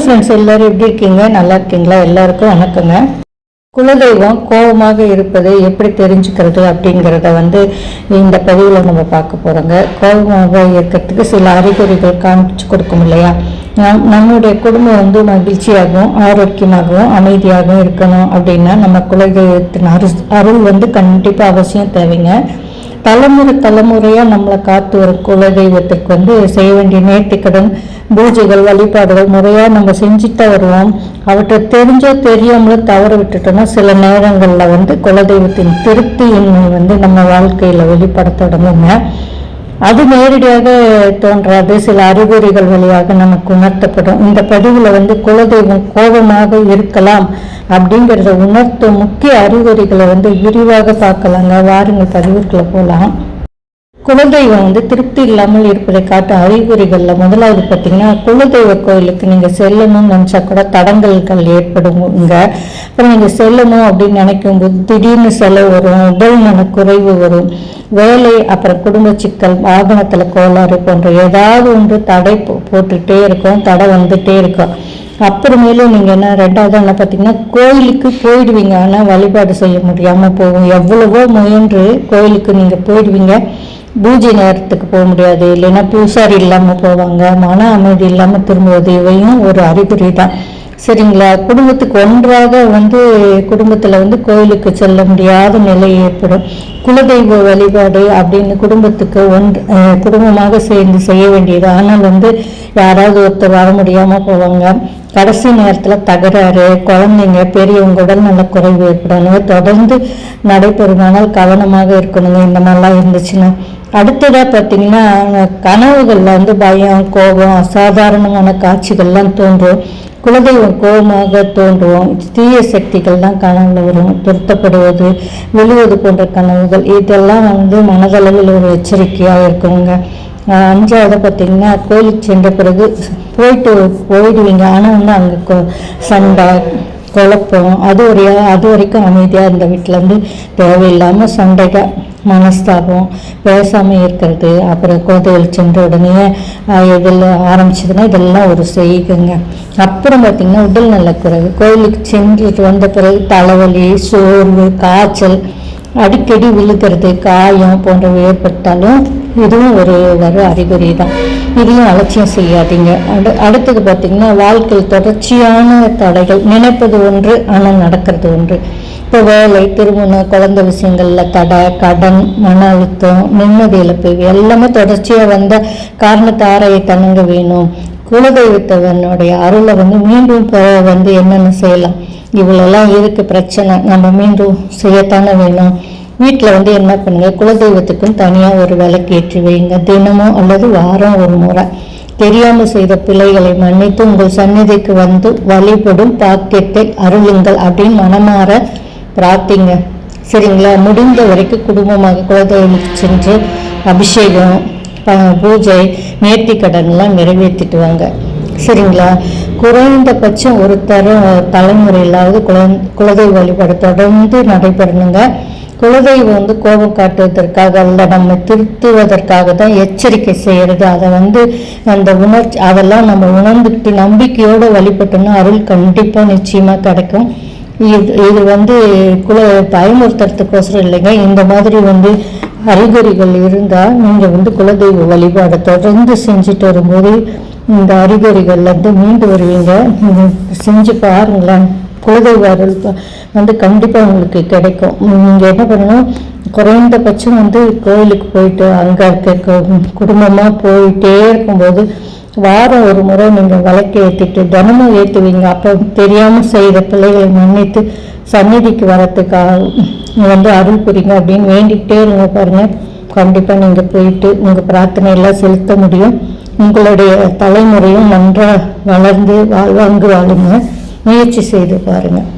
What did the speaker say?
Friends எல்லோரும் எப்படி இருக்கீங்க? நல்லா இருக்கீங்களா? எல்லாருக்கும் வணக்கங்க. குலதெய்வம் கோபமாக இருப்பது எப்படி தெரிஞ்சுக்கிறது அப்படிங்கிறத வந்து இந்த பதிவில் நம்ம பார்க்க போகிறோங்க கோபமாக இருக்கிறதுக்கு சில அறிகுறிகள் காமிச்சு கொடுக்கும் இல்லையா? நம் நம்முடைய குடும்பம் வந்து மகிழ்ச்சியாகவும் ஆரோக்கியமாகவும் அமைதியாகவும் இருக்கணும் அப்படின்னா நம்ம குலதெய்வத்தின் அரு அருள் வந்து கண்டிப்பாக அவசியம் தேவைங்க. தலைமுறை தலைமுறையாக நம்மளை காத்து வரும் குலதெய்வத்துக்கு வந்து செய்ய வேண்டிய நேர்த்திக்கடன் பூஜைகள் வழிபாடுகள் முறையாக நம்ம செஞ்சுட்டு வருவோம். அவற்றை தெரிஞ்சோ தெரியாமலோ தவற விட்டுட்டோம்னா சில நேரங்களில் வந்து குலதெய்வத்தின் திருப்தியின்மை வந்து நம்ம வாழ்க்கையில் வெளிப்பட தொடங்குங்க அது நேரடியாக தோன்றாது. சில அறிகுறிகள் வழியாக நமக்கு உணர்த்தப்படும். இந்த பதிவில் வந்து குலதெய்வம் கோபமாக இருக்கலாம் அப்படிங்கிறத உணர்த்தும் முக்கிய அறிகுறிகளை வந்து விரிவாக பார்க்கலாங்க. வாருங்கள் பதிவுக்குள்ளே போகலாம் குலதெய்வம் வந்து திருப்தி இல்லாமல் இருப்பதை காட்டும் அறிகுறிகளில் முதலாவது பார்த்தீங்கன்னா குலதெய்வ கோயிலுக்கு நீங்கள் செல்லணும்னு நினச்சா கூட தடங்கல்கள் ஏற்படுங்க அப்புறம் நீங்கள் செல்லணும் அப்படின்னு நினைக்கும் போது திடீர்னு செலவு வரும் உடல் நல குறைவு வரும். வேலை அப்புறம் குடும்ப சிக்கல் வாகனத்தில் கோளாறு போன்ற ஏதாவது ஒன்று தடை போ- இருக்கும் தடை வந்துட்டே இருக்கும். அப்புறமேலும் நீங்கள் என்ன ரெண்டாவது என்ன பார்த்தீங்கன்னா கோயிலுக்கு போயிடுவீங்க. ஆனால் வழிபாடு செய்ய முடியாமல் போகும். எவ்வளவோ முயன்று கோயிலுக்கு நீங்கள் போயிடுவீங்க. பூஜை நேரத்துக்கு போக முடியாது. இல்லைன்னா பூசாரி இல்லாமல் போவாங்க. மன அமைதி இல்லாமல் திரும்புவது இவையும் ஒரு அறிகுறி தான். சரிங்களா? குடும்பத்துக்கு ஒன்றாக வந்து குடும்பத்தில் வந்து கோயிலுக்கு செல்ல முடியாத நிலை ஏற்படும். குலதெய்வ வழிபாடு அப்படின்னு குடும்பத்துக்கு ஒன்று குடும்பமாக சேர்ந்து செய்ய வேண்டியது. ஆனால் வந்து யாராவது ஒருத்தர் வர முடியாமல் போவாங்க. கடைசி நேரத்தில் தகராறு குழந்தைங்க பெரியவங்க உடல் நல்ல குறைவு ஏற்படணுங்க தொடர்ந்து நடைபெறுமானால் கவனமாக இருக்கணுங்க. இந்த மாதிரிலாம் இருந்துச்சுன்னா. அடுத்ததாக பார்த்தீங்கன்னா கனவுகளில் வந்து பயம் கோபம் அசாதாரணமான காட்சிகள்லாம் தோன்றும். குலதெய்வம் கோபமாக தோன்றும். தீய சக்திகள் தான் கனவுல வரும். துரத்தப்படுவது விழுவது போன்ற கனவுகள் இதெல்லாம் வந்து மனதளவில் ஒரு எச்சரிக்கையாக இருக்குங்க. அஞ்சாவது பார்த்தீங்கன்னா கோயிலுக்கு சென்ற பிறகு போயிட்டு போயிடுவீங்க. ஆனால் வந்து அங்கே சண்டை குழப்பம். அது ஒரு அது வரைக்கும் அமைதியாக இருந்த வீட்டில் வந்து தேவையில்லாமல் சண்டைகள் மனஸ்தாபம் பேசாமல் இருக்கிறது. அப்புறம் கோதைகள் சென்ற உடனே எதில் இதில் ஆரம்பிச்சதுன்னா இதெல்லாம் ஒரு செய்யுங்க அப்புறம் பார்த்திங்கன்னா உடல் நலக்குறைவு. கோயிலுக்கு சென்றுட்டு வந்த பிறகு தலைவலி சோர்வு காய்ச்சல் அடிக்கடி விழுகிறது காயம் போன்றவை ஏற்பட்டாலும் இதுவும் ஒரு ஒரு அறிகுறி தான் இதையும் அலட்சியம் செய்யாதீங்க. அடு அடுத்தது பார்த்தீங்கன்னா வாழ்க்கையில் தொடர்ச்சியான தடைகள். நினைப்பது ஒன்று ஆனால் நடக்கிறது ஒன்று. இப்போ வேலை திருமணம் குழந்த விஷயங்களில் தடை கடன் மன அழுத்தம் நிம்மதி இழப்பு எல்லாமே தொடர்ச்சியாக வந்த காரணத்தை ஆராய தணங்க வேணும். குலதெய்வத்தவனுடைய அருளை வந்து மீண்டும் பெற வந்து என்னென்ன செய்யலாம்? இவ்வளோலாம் இருக்குது பிரச்சனை. நம்ம மீண்டும் செய்யத்தானே வேணும். வீட்டில் வந்து என்ன பண்ணுங்க? குலதெய்வத்துக்கும் தனியாக ஒரு விளக்கு ஏற்றி வைங்க. தினமும் அல்லது வாரம் ஒரு முறை. தெரியாமல் செய்த பிள்ளைகளை மன்னித்து உங்கள் சந்நிதிக்கு வந்து வழிபடும் பாக்கியத்தை அருளுங்கள் அப்படின்னு மனமாற பிரார்த்திங்க. சரிங்களா? முடிந்த வரைக்கும் குடும்பமாக குலதெய்வத்துக்கு சென்று அபிஷேகம் ப- பூஜை நேர்த்தி கடன்லாம் நிறைவேற்றிட்டு வாங்க. சரிங்களா? குறைந்தபட்சம் ஒரு தரம் தலைமுறையிலாவது குல குலதெய்வ வழிபாடு தொடர்ந்து நடைபெறணுங்க. குலதெய்வம் வந்து கோபம் காட்டுவதற்காக அல்ல நம்ம திருத்துவதற்காக தான் எச்சரிக்கை செய்கிறது அதை வந்து அந்த உணர்ச்சி அதெல்லாம் நம்ம உணர்ந்துட்டு நம்பிக்கையோடு வழிபட்டோம்னா அருள் கண்டிப்பாக நிச்சயமாக கிடைக்கும். இது இது வந்து குல பயமுறுத்துறதுக்கோசரம் இல்லைங்க. இந்த மாதிரி வந்து அறிகுறிகள் இருந்தால் நீங்கள் வந்து குலதெய்வ வழிபாடை தொடர்ந்து செஞ்சுட்டு வரும்போது இந்த அறிகுறிகள்லேருந்து மீண்டு வருவீங்க. செஞ்சு பாருங்களேன். குலதெய்வ அருள் வந்து கண்டிப்பாக உங்களுக்கு கிடைக்கும். நீங்கள் என்ன பண்ணணும்? குறைந்தபட்சம் வந்து கோயிலுக்கு போயிட்டு அங்கே இருக்க குடும்பமாக போயிட்டே இருக்கும்போது வாரம் ஒரு முறை நீங்கள் விளக்கு ஏற்றிட்டு தினமும் ஏற்றுவீங்க அப்போ தெரியாமல் செய்த பிள்ளைகளை மன்னித்து சந்நிதிக்கு வரத்துக்காக வந்து அருள் புரிங்க அப்படின்னு வேண்டிக்கிட்டே இருங்க பாருங்கள் கண்டிப்பாக நீங்கள் போயிட்டு உங்கள் பிரார்த்தனையெல்லாம் செலுத்த முடியும். உங்களுடைய தலைமுறையும் நன்றாக வளர்ந்து வாழ்வாங்கு வாழுங்க. முயற்சி செய்து பாருங்கள்